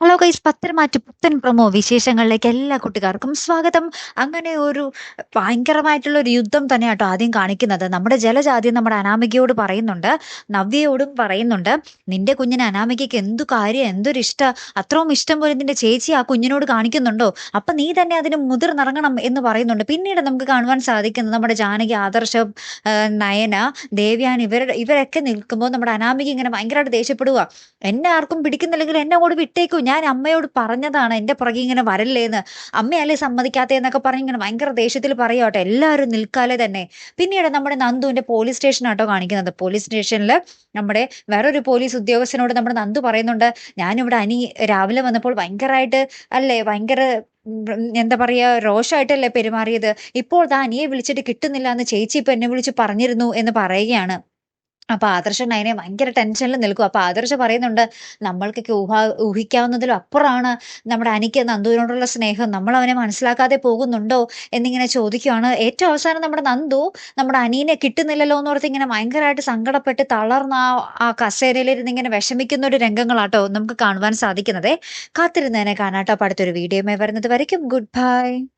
Hello guys Patharamattu പുത്തൻ promo വിശേഷങ്ങളിലേക്ക് എല്ലാ കുട്ടികാർക്കും സ്വാഗതം. അങ്ങനെ ഒരു ഭയങ്കരമായിട്ടുള്ള ഒരു യുദ്ധം തന്നെ കേട്ടോ ആദ്യം കാണിക്കുന്നത്. നമ്മുടെ ജലജാതി നമ്മുടെ അനാമികയോട് പറയുന്നുണ്ട് നവ്യയോടും പറയുന്നുണ്ട് നിന്റെ കുഞ്ഞിന് അനാമികയ്ക്ക് എന്തു കാര്യം എന്തൊരു ഇഷ്ടം അത്രയും ഇഷ്ടം പോലെ നിന്റെ ചേച്ചി ആ കുഞ്ഞിനോട് കാണിക്കുന്നുണ്ടോ? അപ്പൊ നീ തന്നെ അതിന് മുതിർന്നിറങ്ങണം എന്ന് പറയുന്നുണ്ട്. പിന്നീട് നമുക്ക് കാണുവാൻ സാധിക്കുന്നത് നമ്മുടെ ജാനകി ആദർശ നയന ദേവ്യാൻ ഇവരുടെ ഇവരൊക്കെ നിൽക്കുമ്പോൾ നമ്മുടെ അനാമിക ഇങ്ങനെ ഭയങ്കരമായിട്ട് ദേഷ്യപ്പെടുക എന്നെ ആർക്കും പിടിക്കുന്നില്ലെങ്കിൽ എന്നെ കൂടെ വിട്ടേക്കൂ. ഞാൻ അമ്മയോട് പറഞ്ഞതാണ് എന്റെ പുറകെ ഇങ്ങനെ വരല്ലേന്ന് അമ്മയല്ലേ സമ്മതിക്കാത്തതെന്നൊക്കെ പറഞ്ഞ് ഇങ്ങനെ ഭയങ്കര ദേഷ്യത്തിൽ പറയാട്ടോ എല്ലാവരും നിൽക്കാതെ തന്നെ. പിന്നീട് നമ്മുടെ നന്ദുവിന്റെ പോലീസ് സ്റ്റേഷനാട്ടോ കാണിക്കുന്നത്. പോലീസ് സ്റ്റേഷനിൽ നമ്മുടെ വേറൊരു പോലീസ് ഉദ്യോഗസ്ഥനോട് നമ്മുടെ നന്ദു പറയുന്നുണ്ട് ഞാനിവിടെ അനി രാവിലെ വന്നപ്പോൾ ഭയങ്കരമായിട്ട് അല്ലേ ഭയങ്കര എന്താ പറയുക രോഷമായിട്ടല്ലേ പെരുമാറിയത്. ഇപ്പോൾ താ അനിയെ വിളിച്ചിട്ട് കിട്ടുന്നില്ല എന്ന് ചേച്ചി ഇപ്പം എന്നെ വിളിച്ച് പറഞ്ഞിരുന്നു എന്ന് പറയുകയാണ്. അപ്പൊ ആദർശൻ അതിനെ ഭയങ്കര ടെൻഷനിൽ നിൽക്കും. അപ്പൊ ആദർശ പറയുന്നുണ്ട് നമ്മൾക്കൊക്കെ ഊഹാ ഊഹിക്കാവുന്നതിലും അപ്പുറമാണ് നമ്മുടെ അനിക്ക് നന്ദുവിനോടുള്ള സ്നേഹം. നമ്മൾ അവനെ മനസ്സിലാക്കാതെ പോകുന്നുണ്ടോ? എന്നിങ്ങനെ ചോദിക്കുകയാണ് ഏറ്റവും അവസാനം നമ്മുടെ നന്ദു നമ്മുടെ അനീനെ കിട്ടുന്നില്ലല്ലോ എന്ന് ഓർത്ത് ഇങ്ങനെ ഭയങ്കരമായിട്ട് സങ്കടപ്പെട്ട് തളർന്ന ആ കസേരയിലിരുന്ന് ഇങ്ങനെ വിഷമിക്കുന്ന ഒരു രംഗങ്ങളാട്ടോ നമുക്ക് കാണുവാൻ സാധിക്കുന്നതേ. കാത്തിരുന്നതിനെ കാണാട്ടോ. അടുത്തൊരു വീഡിയോയുമായി വരുന്നത് വരയ്ക്കും. Good bye